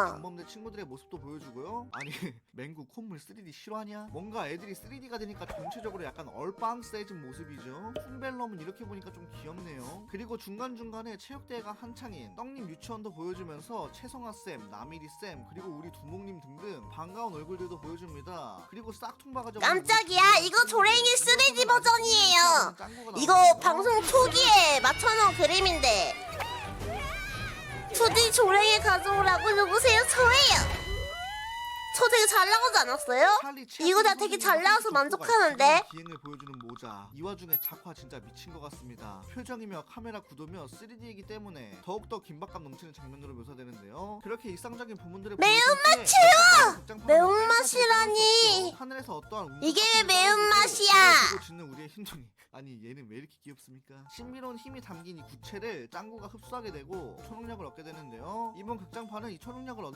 강범대 친구들의 모습도 보여주고요. 아니 맹구 콧물 3D 실화냐? 뭔가 애들이 3D가 되니까 전체적으로 약간 얼빵 세진 모습이죠. 쿰벨럼은 이렇게 보니까 좀 귀엽네요. 그리고 중간중간에 체육대회가 한창인 떡님 유치원도 보여주면서 최성아쌤, 나미리쌤, 그리고 우리 두목님 등등 반가운 얼굴들도 보여줍니다. 그리고 싹퉁 박아져 깜짝이야 이거 조랭이 3D 버전이에요 이거 방송 초기에 맞춰놓은 그림인데 2D 조랭이 가져오라고 누구세요? 저예요 저 되게 잘 나오지 않았어요? 이거 나 되게 잘 나와서 만족하는데? 기행을 보여주는 모자. 이 와중에 작화 진짜 미친 것 같습니다. 표정이며 카메라 구도며 3D이기 때문에 더욱더 긴박감 넘치는 장면으로 묘사되는데요. 그렇게 일상적인 부분들을 매운맛이요! 매운맛이라니. 하늘에서 어떠한 이게 왜 매운맛이야? 짓는 우리의 흰둥이. 아니 얘는 왜 이렇게 귀엽습니까? 신비로운 힘이 담긴 이 구체를 짱구가 흡수하게 되고 초능력을 얻게 되는데요. 이번 극장판은 이 초능력을 얻은